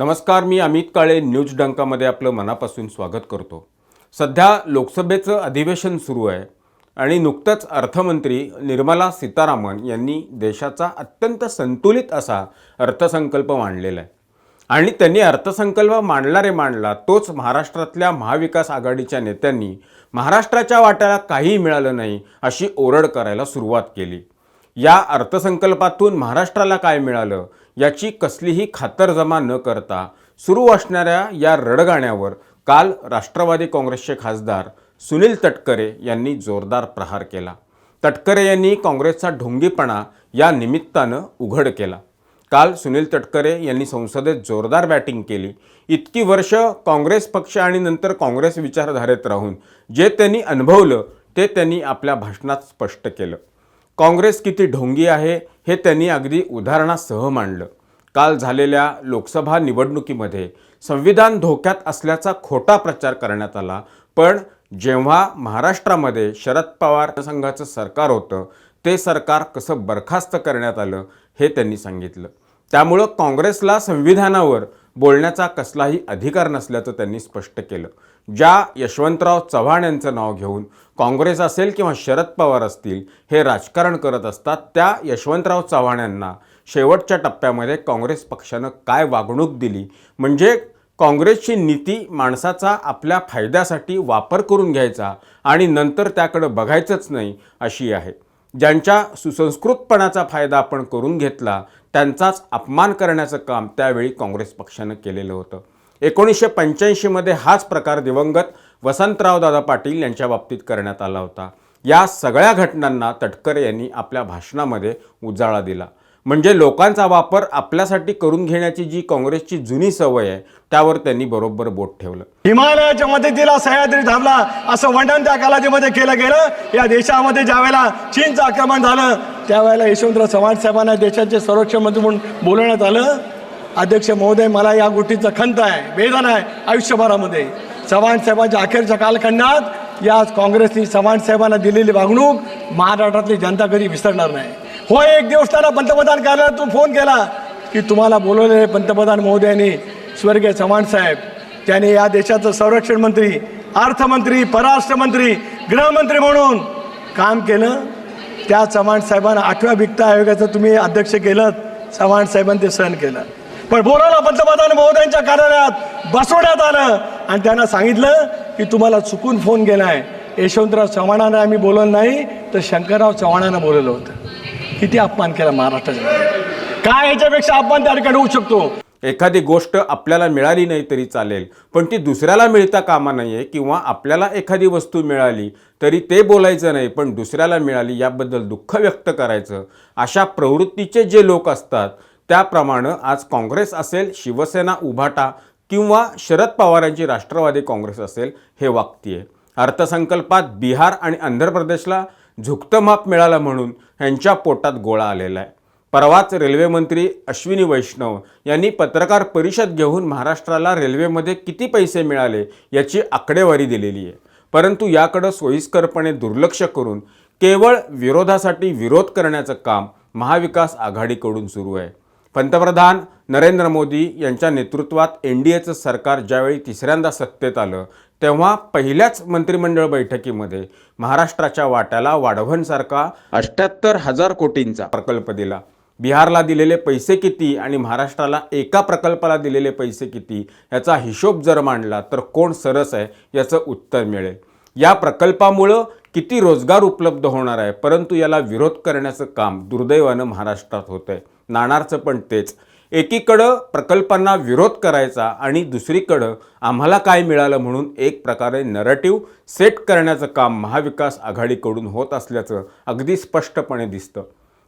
नमस्कार मी अमित काळे न्यूज डंकामध्ये आपलं मनापासून स्वागत करतो. सध्या लोकसभेचं अधिवेशन सुरू आहे आणि नुकतंच अर्थमंत्री निर्मला सीतारामन यांनी देशाचा अत्यंत संतुलित असा अर्थसंकल्प मांडलेला आहे. आणि त्यांनी अर्थसंकल्प मांडणारे मांडला तोच महाराष्ट्रातल्या महाविकास आघाडीच्या नेत्यांनी महाराष्ट्राच्या वाट्याला काहीही मिळालं नाही अशी ओरड करायला सुरुवात केली. या अर्थसंकल्पातून महाराष्ट्राला काय मिळालं? याची कसलीही खातरजमा न करता सुरू असणाऱ्या या रडगाण्यावर काल राष्ट्रवादी काँग्रेसचे खासदार सुनील तटकरे यांनी जोरदार प्रहार केला. तटकरे यांनी काँग्रेसचा ढोंगीपणा या निमित्तानं उघड केला. काल सुनील तटकरे यांनी संसदेत जोरदार बॅटिंग केली. इतकी वर्ष काँग्रेस पक्ष आणि नंतर काँग्रेस विचारधारेत राहून जे त्यांनी अनुभवलं ते त्यांनी आपल्या भाषणात स्पष्ट केलं. काँग्रेस किती ढोंगी आहे हे त्यांनी अगदी उदाहरणासह मांडलं. काल झालेल्या लोकसभा निवडणुकीमध्ये संविधान धोक्यात असल्याचा खोटा प्रचार करण्यात आला पण जेव्हा महाराष्ट्रामध्ये शरद पवार संघाचं सरकार होतं ते सरकार कसं बरखास्त करण्यात आलं हे त्यांनी सांगितलं. त्यामुळं काँग्रेसला संविधानावर बोलण्याचा कसलाही अधिकार नसल्याचं त्यांनी स्पष्ट केलं. ज्या यशवंतराव चव्हाण यांचं नाव घेऊन काँग्रेस असेल किंवा शरद पवार असतील हे राजकारण करत असतात त्या यशवंतराव चव्हाण यांना शेवटच्या टप्प्यामध्ये काँग्रेस पक्षानं काय वागणूक दिली? म्हणजे काँग्रेसची नीती माणसाचा आपल्या फायद्यासाठी वापर करून घ्यायचा आणि नंतर त्याकडं बघायचंच नाही अशी आहे. ज्यांच्या सुसंस्कृतपणाचा फायदा आपण करून घेतला त्यांचाच अपमान करण्याचं काम त्यावेळी काँग्रेस पक्षानं केलेलं होतं. एकोणीसशे पंच्याऐंशीमध्ये हाच प्रकार दिवंगत वसंतरावदादा पाटील यांच्या बाबतीत करण्यात आला होता. या सगळ्या घटनांना तटकरे यांनी आपल्या भाषणामध्ये उजाळा दिला. म्हणजे लोकांचा वापर आपल्यासाठी करून घेण्याची जी काँग्रेसची जुनी सवय आहे त्यावर त्यांनी बरोबर बोट ठेवलं. हिमालयाच्या मदतीला सह्याद्री थांबला असं वर्णन त्या कालावधीमध्ये केलं गेलं. या देशामध्ये ज्यावेळेला चीनचं आक्रमण झालं त्यावेळेला यशवंतराव चव्हाण साहेबांना देशाचे संरक्षण मंत्री म्हणून बोलवण्यात आलं. अध्यक्ष महोदय मला या गोष्टीचा खंत आहे वेदना आहे आयुष्यभरामध्ये. चव्हाण साहेबांच्या अखेरच्या कालखंडात या काँग्रेसनी चव्हाण साहेबांना दिलेली वागणूक महाराष्ट्रातली जनता कधी विसरणार नाही. हो एक दिवस त्यांना पंतप्रधान कार्यालयातून फोन केला की तुम्हाला बोलवलेले पंतप्रधान महोदयांनी स्वर्गीय चव्हाण साहेब त्याने या देशाचं संरक्षण मंत्री अर्थमंत्री परराष्ट्र मंत्री गृहमंत्री म्हणून काम केलं. त्या चव्हाण साहेबांना आठव्या वित्त आयोगाचं तुम्ही अध्यक्ष केलं चव्हाण साहेबांनी ते सहन केलं. पण बोलायला पंतप्रधान महोदयांच्या कार्यालयात बसवण्यात आलं. आणि त्यांना सांगितलं की तुम्हाला चुकून फोन केलाय. यशवंतराव चव्हाणांना आम्ही बोलवलं नाही तर शंकरराव चव्हाणांना बोलवलं होतं. किती अपमान केला महाराष्ट्राच्या काय याच्यापेक्षा अपमान त्या ठिकाणी होऊ शकतो? एखादी गोष्ट आपल्याला मिळाली नाही तरी चालेल पण ती दुसऱ्याला मिळता कामा नाही आहे किंवा आपल्याला एखादी वस्तू मिळाली तरी ते बोलायचं नाही पण दुसऱ्याला मिळाली याबद्दल दुःख व्यक्त करायचं. अशा प्रवृत्तीचे जे लोक असतात त्याप्रमाणे आज काँग्रेस असेल शिवसेना उभाटा किंवा शरद पवारांची राष्ट्रवादी काँग्रेस असेल हे वागतीये अर्थसंकल्पात बिहार आणि आंध्र प्रदेशला झुकतं माप मिळालं म्हणून यांच्या पोटात गोळा आलेला आहे. परवाच रेल्वेमंत्री अश्विनी वैष्णव यांनी पत्रकार परिषद घेऊन महाराष्ट्राला रेल्वेमध्ये किती पैसे मिळाले याची आकडेवारी दिलेली आहे. परंतु याकडं सोयीस्करपणे दुर्लक्ष करून केवळ विरोधासाठी विरोध करण्याचं काम महाविकास आघाडीकडून सुरू आहे. पंतप्रधान नरेंद्र मोदी यांच्या नेतृत्वात एन डी एचं सरकार ज्यावेळी तिसऱ्यांदा सत्तेत आलं तेव्हा पहिल्याच मंत्रिमंडळ बैठकीमध्ये महाराष्ट्राच्या वाट्याला वाढवणसारखा अठ्ठ्याहत्तर हजार कोटींचा प्रकल्प दिला. बिहारला दिलेले पैसे किती आणि महाराष्ट्राला एका प्रकल्पाला दिलेले पैसे किती याचा हिशोब जर मांडला तर कोण सरस आहे याचं उत्तर मिळेल. या प्रकल्पामुळं किती रोजगार उपलब्ध होणार आहे? परंतु याला विरोध करण्याचं काम दुर्दैवानं महाराष्ट्रात होतं आहे नाणारचं पण तेच. एकीकडं प्रकल्पांना विरोध करायचा आणि दुसरीकडं आम्हाला काय मिळालं म्हणून एक प्रकारे नरेटिव्ह सेट करण्याचं काम महाविकास आघाडीकडून होत असल्याचं अगदी स्पष्टपणे दिसतं.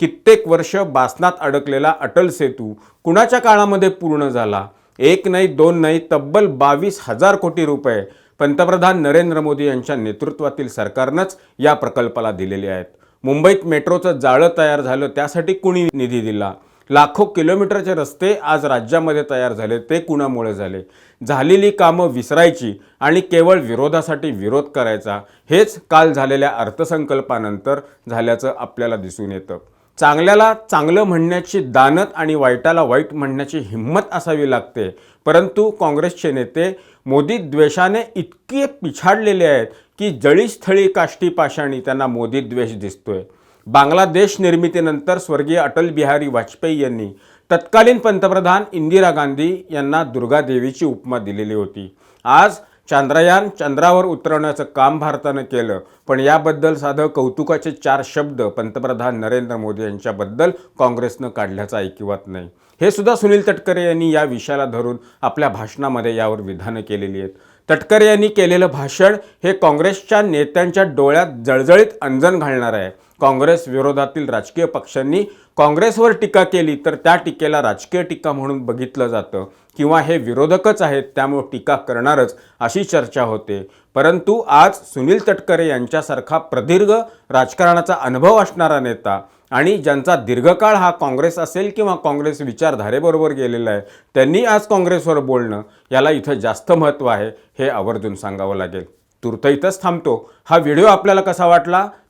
कित्येक वर्ष बासनात अडकलेला अटल सेतू कुणाच्या काळामध्ये पूर्ण झाला? एक नाही दोन नाही तब्बल बावीस हजार कोटी रुपये. पंतप्रधान नरेंद्र मोदी यांच्या नेतृत्वातील सरकारनंच या प्रकल्पाला दिलेले आहेत. मुंबईत मेट्रोचं जाळं तयार झालं त्यासाठी कुणी निधी दिला? लाखो किलोमीटरचे रस्ते आज राज्यामध्ये तयार झाले ते कुणामुळे झाले? झालेली कामं विसरायची आणि केवळ विरोधासाठी विरोध करायचा हेच काल झालेल्या अर्थसंकल्पानंतर झाल्याचं आपल्याला दिसून येतं. चांगल्याला चांगलं म्हणण्याची दानत आणि वाईटाला वाईट म्हणण्याची हिंमत असावी लागते. परंतु काँग्रेसचे नेते मोदी द्वेषाने इतके पिछाडलेले आहेत की जळीस्थळी काष्टी पाषाणी त्यांना मोदी द्वेष दिसतोय. बांगलादेश निर्मितीनंतर स्वर्गीय अटल बिहारी वाजपेयी यांनी तत्कालीन पंतप्रधान इंदिरा गांधी यांना दुर्गादेवीची उपमा दिलेली होती. आज चांद्रयान चंद्रावर उतरवण्याचं काम भारतानं केलं. पण याबद्दल साधं कौतुकाचे चार शब्द पंतप्रधान नरेंद्र मोदी यांच्याबद्दल काँग्रेसनं काढल्याचं ऐकिवात नाही. हे सुद्धा सुनील तटकरे यांनी या विषयाला धरून आपल्या भाषणामध्ये यावर विधानं केलेली आहेत. तटकरे यांनी केलेलं भाषण हे काँग्रेसच्या नेत्यांच्या डोळ्यात जळजळीत अंजन घालणार आहे. काँग्रेस विरोधातील राजकीय पक्षांनी काँग्रेसवर टीका केली तर त्या टीकेला राजकीय टीका म्हणून बघितलं जातं. किंवा हे विरोधकच आहेत त्यामुळे टीका करणारच अशी चर्चा होते. परंतु आज सुनील तटकरे यांच्यासारखा प्रदीर्घ राजकारणाचा अनुभव असणारा नेता आणि ज्यांचा दीर्घकाळ हा काँग्रेस असेल किंवा काँग्रेस विचारधारेबरोबर गेलेला आहे त्यांनी आज काँग्रेसवर बोलणं याला इथं जास्त महत्त्व आहे हे आवर्जून सांगावं लागेल. तुर्त इथंच थांबतो. हा व्हिडिओ आपल्याला कसा वाटला?